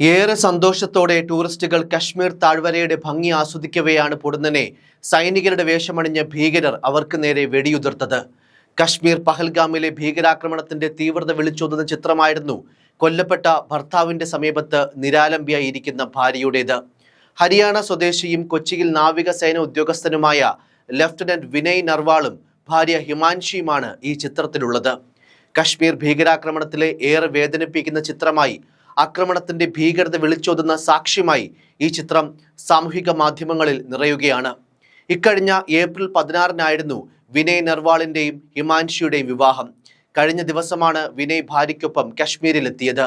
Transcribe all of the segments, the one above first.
ഏറെ സന്തോഷത്തോടെ ടൂറിസ്റ്റുകൾ കശ്മീർ താഴ്വരയുടെ ഭംഗി ആസ്വദിക്കവെയാണ് പൊടുന്നനെ. സൈനികരുടെ വേഷമണിഞ്ഞ ഭീകരർ അവർക്ക് നേരെ വെടിയുതിർത്തത്. കശ്മീർ പഹൽഗാമിലെ ഭീകരാക്രമണത്തിന്റെ തീവ്രത വിളിച്ചോതുന്ന ചിത്രമായിരുന്നു കൊല്ലപ്പെട്ട ഭർത്താവിന്റെ സമീപത്ത് നിരാലംബിയായിരിക്കുന്ന ഭാര്യയുടേത്. ഹരിയാന സ്വദേശിയും കൊച്ചിയിൽ നാവികസേന ഉദ്യോഗസ്ഥനുമായ ലഫ്റ്റനന്റ് വിനയ് നർവാളും ഭാര്യ ഹിമാൻഷിയുമാണ് ഈ ചിത്രത്തിലുള്ളത്. കശ്മീർ ഭീകരാക്രമണത്തിലെ ഏറെ വേദനിപ്പിക്കുന്ന ചിത്രമായി ആക്രമണത്തിന്റെ ഭീകരത വിളിച്ചോതുന്ന സാക്ഷ്യമായി ഈ ചിത്രം സാമൂഹിക മാധ്യമങ്ങളിൽ നിറയുകയാണ്. ഇക്കഴിഞ്ഞ ഏപ്രിൽ പതിനാറിനായിരുന്നു വിനയ് നർവാളിന്റെയും ഹിമാൻഷിയുടെയും വിവാഹം. കഴിഞ്ഞ ദിവസമാണ് വിനയ് ഭാര്യയ്ക്കൊപ്പം കശ്മീരിലെത്തിയത്.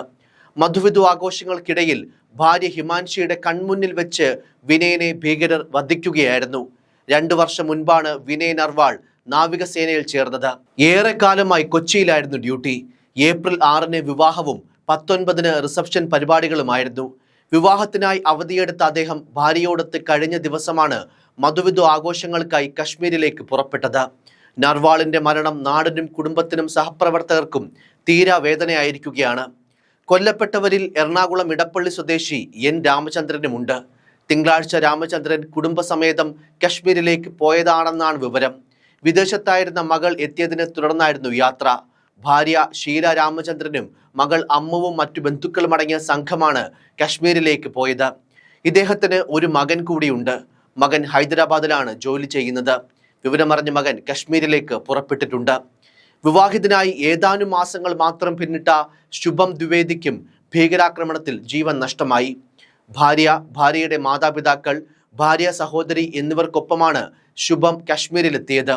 മധുവിധു ആഘോഷങ്ങൾക്കിടയിൽ ഭാര്യ ഹിമാൻഷിയുടെ കൺമുന്നിൽ വെച്ച് വിനയനെ ഭീകരർ വധിക്കുകയായിരുന്നു. രണ്ടു വർഷം മുൻപാണ് വിനയ് നർവാൾ നാവികസേനയിൽ ചേർന്നത്. ഏറെക്കാലമായി കൊച്ചിയിലായിരുന്നു ഡ്യൂട്ടി. ഏപ്രിൽ ആറിന് വിവാഹവും പത്തൊൻപതിന് റിസപ്ഷൻ പരിപാടികളുമായിരുന്നു. വിവാഹത്തിനായി അവധിയെടുത്ത അദ്ദേഹം ഭാര്യയോടൊത്ത് കഴിഞ്ഞ ദിവസമാണ് മധുവിധു ആഘോഷങ്ങൾക്കായി കശ്മീരിലേക്ക് പുറപ്പെട്ടത്. നർവാളിന്റെ മരണം നാടിനും കുടുംബത്തിനും സഹപ്രവർത്തകർക്കും തീരാ വേദനയായിരിക്കുകയാണ്. കൊല്ലപ്പെട്ടവരിൽ എറണാകുളം ഇടപ്പള്ളി സ്വദേശി എൻ രാമചന്ദ്രനുമുണ്ട് തിങ്കളാഴ്ച രാമചന്ദ്രൻ കുടുംബസമേതം കശ്മീരിലേക്ക് പോയതാണെന്നാണ് വിവരം. വിദേശത്തായിരുന്ന മകൾ എത്തിയതിനെ തുടർന്നായിരുന്നു യാത്ര. ഭാര്യ ഷീല രാമചന്ദ്രനും മകൾ അമ്മുവും മറ്റു ബന്ധുക്കളും അടങ്ങിയ സംഘമാണ് കശ്മീരിലേക്ക് പോയത്. ഇദ്ദേഹത്തിന് ഒരു മകൻ കൂടിയുണ്ട്. മകൻ ഹൈദരാബാദിലാണ് ജോലി ചെയ്യുന്നത്. വിവരമറിഞ്ഞ മകൻ കശ്മീരിലേക്ക് പുറപ്പെട്ടിട്ടുണ്ട്. വിവാഹിതനായി ഏതാനും മാസങ്ങൾ മാത്രം പിന്നിട്ട ശുഭം ദ്വിവേദിക്കും ഭീകരാക്രമണത്തിൽ ജീവൻ നഷ്ടമായി. ഭാര്യ ഭാര്യയുടെ മാതാപിതാക്കൾ ഭാര്യ സഹോദരി എന്നിവർക്കൊപ്പമാണ് ശുഭം കശ്മീരിലെത്തിയത്.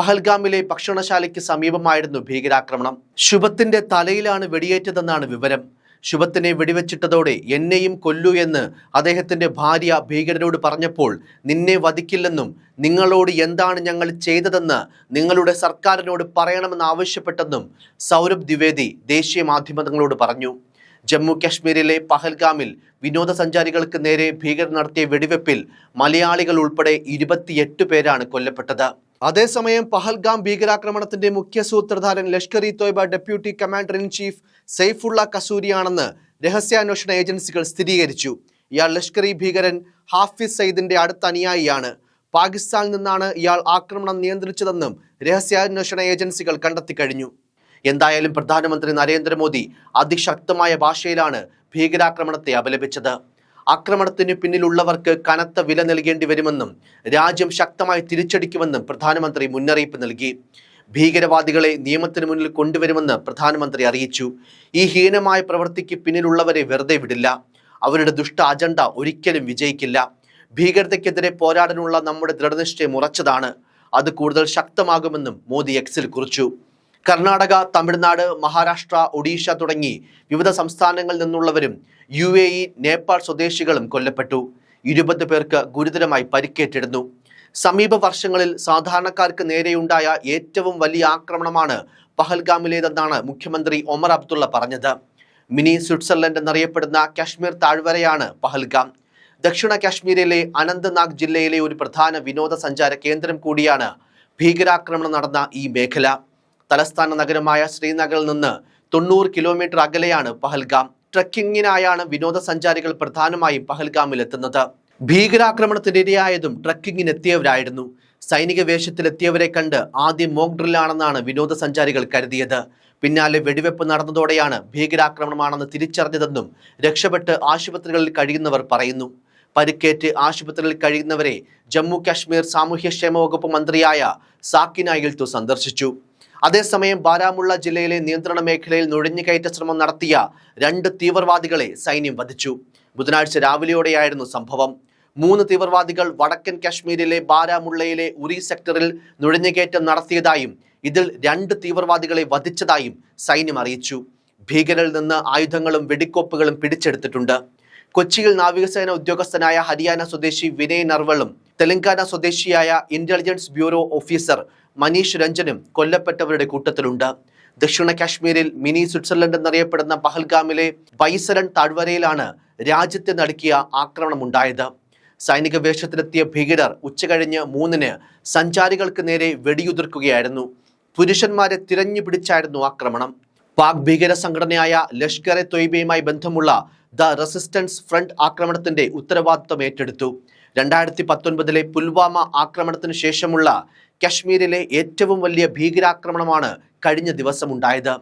പഹൽഗാമിലെ ഭക്ഷണശാലയ്ക്ക് സമീപമായിരുന്നു ഭീകരാക്രമണം. ശുഭത്തിന്റെ തലയിലാണ് വെടിയേറ്റതെന്നാണ് വിവരം. ശുഭത്തിനെ വെടിവെച്ചിട്ടതോടെ എന്നെയും കൊല്ലൂ എന്ന് അദ്ദേഹത്തിന്റെ ഭാര്യ ഭീകരരോട് പറഞ്ഞപ്പോൾ നിന്നെ വധിക്കില്ലെന്നും നിങ്ങളോട് എന്താണ് ഞങ്ങൾ ചെയ്തതെന്ന് നിങ്ങളുടെ സർക്കാരിനോട് പറയണമെന്ന് ആവശ്യപ്പെട്ടെന്നും സൗരഭ് ദ്വിവേദി ദേശീയ മാധ്യമങ്ങളോട് പറഞ്ഞു. ജമ്മു കാശ്മീരിലെ പഹൽഗാമിൽ വിനോദസഞ്ചാരികൾക്ക് നേരെ ഭീകരർ നടത്തിയ വെടിവെപ്പിൽ മലയാളികൾ ഉൾപ്പെടെ ഇരുപത്തിയെട്ട് പേരാണ് കൊല്ലപ്പെട്ടത്. അതേസമയം പഹൽഗാം ഭീകരാക്രമണത്തിന്റെ മുഖ്യ സൂത്രധാരൻ Lashkar e Taiba deputy commander in chief Saifullah കസൂരിയാണെന്ന് രഹസ്യാന്വേഷണ ഏജൻസികൾ സ്ഥിരീകരിച്ചു. ഇയാൾ ലഷ്കർ ഇ ഭീകരൻ ഹാഫിസ് സയ്യിദിന്റെ അടുത്ത അനുയായിയാണ്. പാകിസ്ഥാനിൽ നിന്നാണ് ഇയാൾ ആക്രമണം നിയന്ത്രിച്ചതെന്നും രഹസ്യാന്വേഷണ ഏജൻസികൾ കണ്ടെത്തി കഴിഞ്ഞു. എന്തായാലും പ്രധാനമന്ത്രി നരേന്ദ്രമോദി അതിശക്തമായ ഭാഷയിലാണ് ഭീകരാക്രമണത്തെ അപലപിച്ചത്. ആക്രമണത്തിന് പിന്നിലുള്ളവർക്ക് കനത്ത വില നൽകേണ്ടി വരുമെന്നും രാജ്യം ശക്തമായി തിരിച്ചടിക്കുമെന്നും പ്രധാനമന്ത്രി മുന്നറിയിപ്പ് നൽകി. ഭീകരവാദികളെ നിയമത്തിന് മുന്നിൽ കൊണ്ടുവരുമെന്ന് പ്രധാനമന്ത്രി അറിയിച്ചു. ഈ ഹീനമായ പ്രവൃത്തിക്ക് പിന്നിലുള്ളവരെ വെറുതെ വിടില്ല. അവരുടെ ദുഷ്ട അജണ്ട ഒരിക്കലും വിജയിക്കില്ല. ഭീകരതയ്ക്കെതിരെ പോരാടാനുള്ള നമ്മുടെ ദൃഢനിശ്ചയം ഉറച്ചതാണ്. അത് കൂടുതൽ ശക്തമാകുമെന്നും മോദി എക്സിൽ കുറിച്ചു. കർണാടക തമിഴ്നാട് മഹാരാഷ്ട്ര ഒഡീഷ തുടങ്ങി വിവിധ സംസ്ഥാനങ്ങളിൽ നിന്നുള്ളവരും യു എ ഇ നേപ്പാൾ സ്വദേശികളും കൊല്ലപ്പെട്ടു. ഇരുപത് പേർക്ക് ഗുരുതരമായി പരിക്കേറ്റിരുന്നു. സമീപ വർഷങ്ങളിൽ സാധാരണക്കാർക്ക് നേരെയുണ്ടായ ഏറ്റവും വലിയ ആക്രമണമാണ് പഹൽഗാമിലേതെന്നാണ് മുഖ്യമന്ത്രി ഒമർ അബ്ദുള്ള പറഞ്ഞത്. മിനി സ്വിറ്റ്സർലൻഡ് എന്നറിയപ്പെടുന്ന കാശ്മീർ താഴ്വരയാണ് പഹൽഗാം. ദക്ഷിണ കാശ്മീരിലെ അനന്ത്നാഗ് ജില്ലയിലെ ഒരു പ്രധാന വിനോദസഞ്ചാര കേന്ദ്രം കൂടിയാണ് ഭീകരാക്രമണം നടന്ന ഈ മേഖല. തലസ്ഥാന നഗരമായ ശ്രീനഗറിൽ നിന്ന് തൊണ്ണൂറ് കിലോമീറ്റർ അകലെയാണ് പഹൽഗാം. ട്രക്കിങ്ങിനായാണ് വിനോദസഞ്ചാരികൾ പ്രധാനമായും പഹൽഗാമിൽ എത്തുന്നത് ഭീകരാക്രമണത്തിന് ഇരയായതും ട്രക്കിങ്ങിനെത്തിയവരായിരുന്നു. സൈനിക വേഷത്തിലെത്തിയവരെ കണ്ട് ആദ്യം മോക്ക് ഡ്രില്ലാണെന്നാണ് വിനോദസഞ്ചാരികൾ കരുതിയത്. പിന്നാലെ വെടിവെപ്പ് നടന്നതോടെയാണ് ഭീകരാക്രമണമാണെന്ന് തിരിച്ചറിഞ്ഞതെന്നും രക്ഷപ്പെട്ട് ആശുപത്രികളിൽ കഴിയുന്നവർ പറയുന്നു. പരിക്കേറ്റ് ആശുപത്രിയിൽ കഴിയുന്നവരെ ജമ്മു കാശ്മീർ സാമൂഹ്യക്ഷേമ വകുപ്പ് മന്ത്രിയായ സാക്കിനായിൽത്തു സന്ദർശിച്ചു. അതേസമയം ബാരാമുള്ള ജില്ലയിലെ നിയന്ത്രണ മേഖലയിൽ നുഴഞ്ഞുകയറ്റ ശ്രമം നടത്തിയ രണ്ട് തീവ്രവാദികളെ സൈന്യം വധിച്ചു. ബുധനാഴ്ച രാവിലെയോടെയായിരുന്നു സംഭവം. മൂന്ന് തീവ്രവാദികൾ വടക്കൻ കാശ്മീരിലെ ബാരാമുള്ളയിലെ ഉറി സെക്ടറിൽ നുഴഞ്ഞുകയറ്റം നടത്തിയതായും ഇതിൽ രണ്ട് തീവ്രവാദികളെ വധിച്ചതായും സൈന്യം അറിയിച്ചു. ഭീകരരിൽ നിന്ന് ആയുധങ്ങളും വെടിക്കോപ്പുകളും പിടിച്ചെടുത്തിട്ടുണ്ട്. കൊച്ചിയിൽ നാവികസേന ഉദ്യോഗസ്ഥനായ ഹരിയാന സ്വദേശി വിനയ് നർവളും തെലങ്കാന സ്വദേശിയായ ഇന്റലിജൻസ് ബ്യൂറോ ഓഫീസർ മനീഷ് രഞ്ജനും കൊല്ലപ്പെട്ടവരുടെ കൂട്ടത്തിലുണ്ട്. ദക്ഷിണ കാശ്മീരിൽ മിനി സ്വിറ്റ്സർലൻഡ് എന്നറിയപ്പെടുന്ന പഹൽഗാമിലെ ബൈസരൺ താഴ്വരയിലാണ് രാജ്യത്തെ നടുക്കിയ ആക്രമണമുണ്ടായത്. സൈനിക വേഷത്തിലെത്തിയ ഭീകരർ ഉച്ചകഴിഞ്ഞ് മൂന്നിന് സഞ്ചാരികൾക്ക് നേരെ വെടിയുതിർക്കുകയായിരുന്നു. പുരുഷന്മാരെ തിരഞ്ഞു പിടിച്ചായിരുന്നു ആക്രമണം. പാക് ഭീകര സംഘടനയായ ലഷ്കർ എ തൊയ്ബയുമായി ബന്ധമുള്ള ദ റെസിസ്റ്റൻസ് ഫ്രണ്ട് ആക്രമണത്തിന്റെ ഉത്തരവാദിത്വം ഏറ്റെടുത്തു. രണ്ടായിരത്തി പത്തൊൻപതിലെ പുൽവാമ ആക്രമണത്തിന് ശേഷമുള്ള കശ്മീരിലെ ഏറ്റവും വലിയ ഭീകരാക്രമണമാണ് കഴിഞ്ഞ ദിവസമുണ്ടായത്.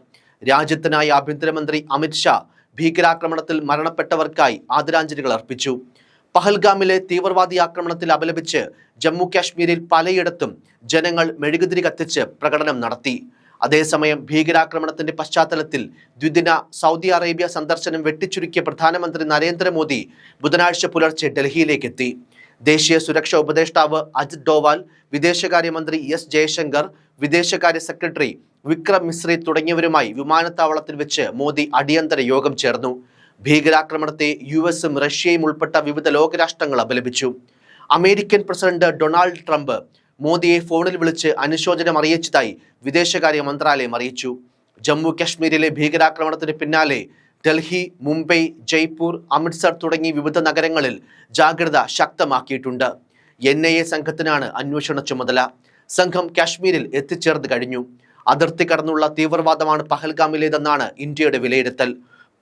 രാജ്യത്തിനായി ആഭ്യന്തരമന്ത്രി അമിത്ഷാ ഭീകരാക്രമണത്തിൽ മരണപ്പെട്ടവർക്കായി ആദരാഞ്ജലികൾ അർപ്പിച്ചു. പഹൽഗാമിലെ തീവ്രവാദി ആക്രമണത്തിൽ അപലപിച്ച് ജമ്മു കാശ്മീരിൽ പലയിടത്തും ജനങ്ങൾ മെഴുകുതിരി കത്തിച്ച് പ്രകടനം നടത്തി. അതേസമയം ഭീകരാക്രമണത്തിന്റെ പശ്ചാത്തലത്തിൽ ദ്വിദിന സൗദി അറേബ്യ സന്ദർശനം വെട്ടിച്ചുരുക്കിയ പ്രധാനമന്ത്രി നരേന്ദ്രമോദി ബുധനാഴ്ച പുലർച്ചെ ഡൽഹിയിലേക്ക് എത്തി ദേശീയ സുരക്ഷാ ഉപദേഷ്ടാവ് അജിത് ഡോവാൽ വിദേശകാര്യമന്ത്രി എസ് ജയശങ്കർ വിദേശകാര്യ സെക്രട്ടറി വിക്രം മിശ്രി തുടങ്ങിയവരുമായി വിമാനത്താവളത്തിൽ വെച്ച് മോദി അടിയന്തര യോഗം ചേർന്നു. ഭീകരാക്രമണത്തെ യു എസും റഷ്യയും ഉൾപ്പെട്ട വിവിധ ലോകരാഷ്ട്രങ്ങൾ അപലപിച്ചു. അമേരിക്കൻ പ്രസിഡന്റ് ഡൊണാൾഡ് ട്രംപ് മോദിയെ ഫോണിൽ വിളിച്ച് അനുശോചനം അറിയിച്ചതായി വിദേശകാര്യ മന്ത്രാലയം അറിയിച്ചു. ജമ്മു കാശ്മീരിലെ ഭീകരാക്രമണത്തിന് പിന്നാലെ ഡൽഹി മുംബൈ ജയ്പൂർ അമൃത്സർ തുടങ്ങി വിവിധ നഗരങ്ങളിൽ ജാഗ്രത ശക്തമാക്കിയിട്ടുണ്ട്. എൻ ഐ എ സംഘത്തിനാണ് അന്വേഷണ ചുമതല. സംഘം കാശ്മീരിൽ എത്തിച്ചേർന്ന് കഴിഞ്ഞു. അതിർത്തി കടന്നുള്ള തീവ്രവാദമാണ് പഹൽഗാമിലേതെന്നാണ് ഇന്ത്യയുടെ വിലയിരുത്തൽ.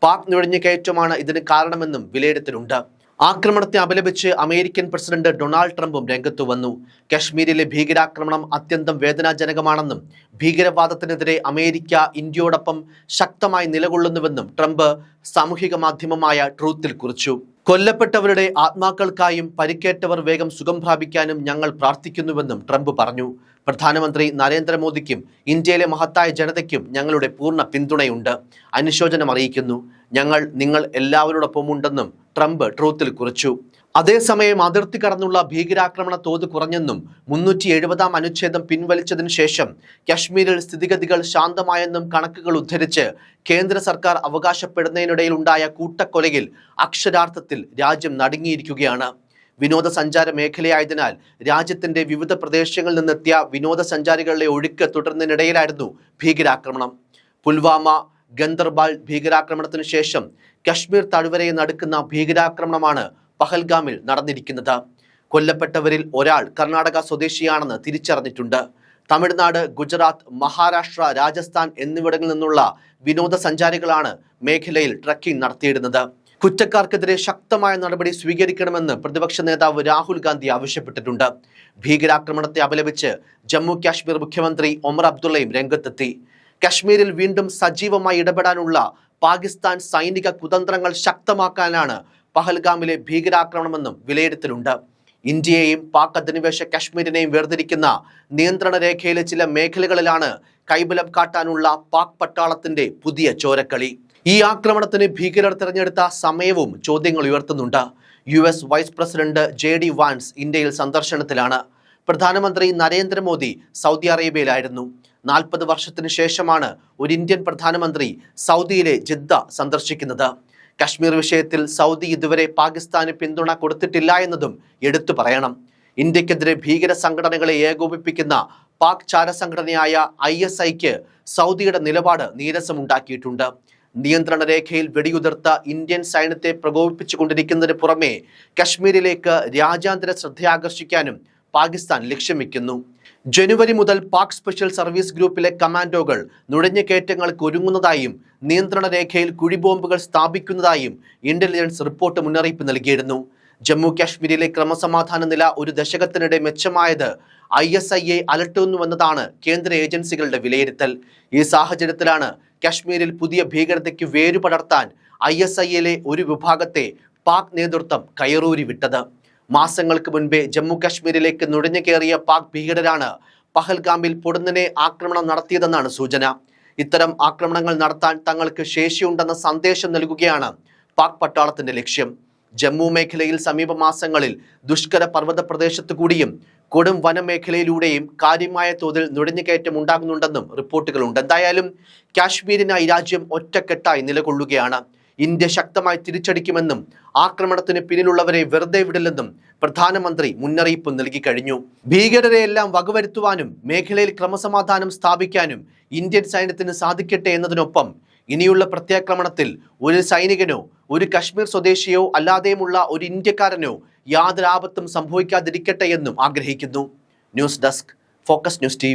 പാക് നുഴഞ്ഞുകയറ്റമാണ് ഇതിന് കാരണമെന്നും വിലയിരുത്തലുണ്ട്. ആക്രമണത്തെ അപലപിച്ച് അമേരിക്കൻ പ്രസിഡന്റ് ഡൊണാൾഡ് ട്രംപും രംഗത്തു വന്നു. കശ്മീരിലെ ഭീകരാക്രമണം അത്യന്തം വേദനാജനകമാണെന്നും ഭീകരവാദത്തിനെതിരെ അമേരിക്ക ഇന്ത്യയോടൊപ്പം ശക്തമായി നിലകൊള്ളുന്നുവെന്നും ട്രംപ് സാമൂഹിക മാധ്യമമായ ട്രൂത്തിൽ കുറിച്ചു. കൊല്ലപ്പെട്ടവരുടെ ആത്മാക്കൾക്കായും പരിക്കേറ്റവർ വേഗം സുഖം പ്രാപിക്കാനും ഞങ്ങൾ പ്രാർത്ഥിക്കുന്നുവെന്നും ട്രംപ് പറഞ്ഞു. പ്രധാനമന്ത്രി നരേന്ദ്രമോദിക്കും ഇന്ത്യയിലെ മഹത്തായ ജനതയ്ക്കും ഞങ്ങളുടെ പൂർണ പിന്തുണയുണ്ട്. അനുശോചനം അറിയിക്കുന്നു. ഞങ്ങൾ നിങ്ങൾ എല്ലാവരോടൊപ്പം ഉണ്ടെന്നും ട്രംപ് ട്രൂത്തിൽ കുറിച്ചു. അതേസമയം അതിർത്തി കടന്നുള്ള ഭീകരാക്രമണ തോത് കുറഞ്ഞെന്നും മുന്നൂറ്റി എഴുപതാം അനുച്ഛേദം പിൻവലിച്ചതിനു ശേഷം കശ്മീരിൽ സ്ഥിതിഗതികൾ ശാന്തമായെന്നും കണക്കുകൾ ഉദ്ധരിച്ച് കേന്ദ്ര സർക്കാർ അവകാശപ്പെടുന്നതിനിടയിൽ ഉണ്ടായ കൂട്ടക്കൊലയിൽ അക്ഷരാർത്ഥത്തിൽ രാജ്യം നടുങ്ങിയിരിക്കുകയാണ്. വിനോദസഞ്ചാര മേഖലയായതിനാൽ രാജ്യത്തിന്റെ വിവിധ പ്രദേശങ്ങളിൽ നിന്നെത്തിയ വിനോദസഞ്ചാരികളുടെ ഒഴുക്ക് തുടർന്നതിനിടയിലായിരുന്നു ഭീകരാക്രമണം. പുൽവാമ ഗന്ദർബാൽ ഭീകരാക്രമണത്തിന് ശേഷം കശ്മീർ താഴ്വരയെ നടുക്കുന്ന ഭീകരാക്രമണമാണ് പഹൽഗാമിൽ നടന്നിരിക്കുന്നത്. കൊല്ലപ്പെട്ടവരിൽ ഒരാൾ കർണാടക സ്വദേശിയാണെന്ന് തിരിച്ചറിഞ്ഞിട്ടുണ്ട്. തമിഴ്നാട് ഗുജറാത്ത് മഹാരാഷ്ട്ര രാജസ്ഥാൻ എന്നിവിടങ്ങളിൽ നിന്നുള്ള വിനോദസഞ്ചാരികളാണ് മേഖലയിൽ ട്രക്കിംഗ് നടത്തിയിരുന്നത് കുറ്റക്കാർക്കെതിരെ ശക്തമായ നടപടി സ്വീകരിക്കണമെന്ന് പ്രതിപക്ഷ നേതാവ് രാഹുൽ ഗാന്ധി ആവശ്യപ്പെട്ടിട്ടുണ്ട്. ഭീകരാക്രമണത്തെ അപലപിച്ച് ജമ്മു കാശ്മീർ മുഖ്യമന്ത്രി ഒമർ അബ്ദുള്ളയും രംഗത്തെത്തി. കശ്മീരിൽ വീണ്ടും സജീവമായി ഇടപെടാനുള്ള പാകിസ്ഥാൻ സൈനിക കുതന്ത്രങ്ങൾ ശക്തമാക്കാനാണ് പഹൽഗാമിലെ ഭീകരാക്രമണമെന്നും വിലയിരുത്തലുണ്ട്. ഇന്ത്യയെയും പാക് അധിനിവേശ കശ്മീരിനെയും വേർതിരിക്കുന്ന നിയന്ത്രണ രേഖയിലെ ചില മേഖലകളിലാണ് കൈബലം കാട്ടാനുള്ള പാക് പട്ടാളത്തിന്റെ പുതിയ ചോരക്കളി. ഈ ആക്രമണത്തിന് ഭീകരർ തിരഞ്ഞെടുത്ത സമയവും ചോദ്യങ്ങൾ ഉയർത്തുന്നുണ്ട്. U S vice president J D Vance ഇന്ത്യയിൽ സന്ദർശനത്തിലാണ്. പ്രധാനമന്ത്രി നരേന്ദ്രമോദി സൗദി അറേബ്യയിലായിരുന്നു. നാൽപ്പത് വർഷത്തിന് ശേഷമാണ് ഒരു ഇന്ത്യൻ പ്രധാനമന്ത്രി സൗദിയിലെ ജിദ്ദ സന്ദർശിക്കുന്നത്. കശ്മീർ വിഷയത്തിൽ സൗദി ഇതുവരെ പാകിസ്ഥാന് പിന്തുണ കൊടുത്തിട്ടില്ല എന്നതും എടുത്തു പറയണം. ഇന്ത്യക്കെതിരെ ഭീകര സംഘടനകളെ ഏകോപിപ്പിക്കുന്ന പാക് ചാരസംഘടനയായ ഐ എസ് ഐക്ക് സൗദിയുടെ നിലപാട് നീരസമുണ്ടാക്കിയിട്ടുണ്ട്. നിയന്ത്രണ രേഖയിൽ വെടിയുതിർത്ത ഇന്ത്യൻ സൈന്യത്തെ പ്രകോപിപ്പിച്ചുകൊണ്ടിരിക്കുന്നതിന് പുറമെ കശ്മീരിലേക്ക് രാജ്യാന്തര ശ്രദ്ധയാകർഷിക്കാനും പാകിസ്ഥാൻ ലക്ഷ്യം വെക്കുന്നു ജനുവരി മുതൽ പാക് സ്പെഷ്യൽ സർവീസ് ഗ്രൂപ്പിലെ കമാൻഡോകൾ നുഴഞ്ഞുകയറ്റങ്ങൾക്ക് ഒരുങ്ങുന്നതായും നിയന്ത്രണ രേഖയിൽ കുഴിബോംബുകൾ സ്ഥാപിക്കുന്നതായും ഇന്റലിജൻസ് റിപ്പോർട്ട് മുന്നറിയിപ്പ് നൽകിയിരുന്നു. ജമ്മു കാശ്മീരിലെ ക്രമസമാധാന നില ഒരു ദശകത്തിനിടെ മെച്ചമായത് ഐ എസ് ഐ എ അലട്ടുന്നുവെന്നതാണ് കേന്ദ്ര ഏജൻസികളുടെ വിലയിരുത്തൽ. ഈ സാഹചര്യത്തിലാണ് കാശ്മീരിൽ പുതിയ ഭീകരതയ്ക്ക് വേരുപടർത്താൻ ഐ എസ് ഐയിലെ ഒരു വിഭാഗത്തെ പാക് നേതൃത്വം കയറൂരി വിട്ടത് മാസങ്ങൾക്ക് മുൻപേ ജമ്മു കാശ്മീരിലേക്ക് നുഴഞ്ഞു കയറിയ പാക് ഭീകരരാണ് പഹൽഗാമിൽ പൊടുന്നനെ ആക്രമണം നടത്തിയതെന്നാണ് സൂചന. ഇത്തരം ആക്രമണങ്ങൾ നടത്താൻ തങ്ങൾക്ക് ശേഷിയുണ്ടെന്ന സന്ദേശം നൽകുകയാണ് പാക് പട്ടാളത്തിന്റെ ലക്ഷ്യം. ജമ്മു മേഖലയിൽ സമീപ മാസങ്ങളിൽ ദുഷ്കര പർവത പ്രദേശത്തു കൂടിയും കൊടും വനമേഖലയിലൂടെയും കാര്യമായ തോതിൽ നുഴഞ്ഞുകയറ്റം ഉണ്ടാകുന്നുണ്ടെന്നും റിപ്പോർട്ടുകളുണ്ട്. എന്തായാലും കാശ്മീരിനായി രാജ്യം ഒറ്റക്കെട്ടായി നിലകൊള്ളുകയാണ്. ഇന്ത്യ ശക്തമായി തിരിച്ചടിക്കുമെന്നും ആക്രമണത്തിന് പിന്നിലുള്ളവരെ വെറുതെ വിടില്ലെന്നും പ്രധാനമന്ത്രി മുന്നറിയിപ്പ് നൽകി കഴിഞ്ഞു. ഭീകരരെയെല്ലാം വകവരുത്തുവാനും മേഖലയിൽ ക്രമസമാധാനം സ്ഥാപിക്കാനും ഇന്ത്യൻ സൈന്യത്തിന് സാധിക്കട്ടെ എന്നതിനൊപ്പം ഇനിയുള്ള പ്രത്യാക്രമണത്തിൽ ഒരു സൈനികനോ ഒരു കശ്മീർ സ്വദേശിയോ അല്ലാതെയുമുള്ള ഒരു ഇന്ത്യക്കാരനോ യാതൊരാപത്തും സംഭവിക്കാതിരിക്കട്ടെ എന്നും ആഗ്രഹിക്കുന്നു. News desk focus news T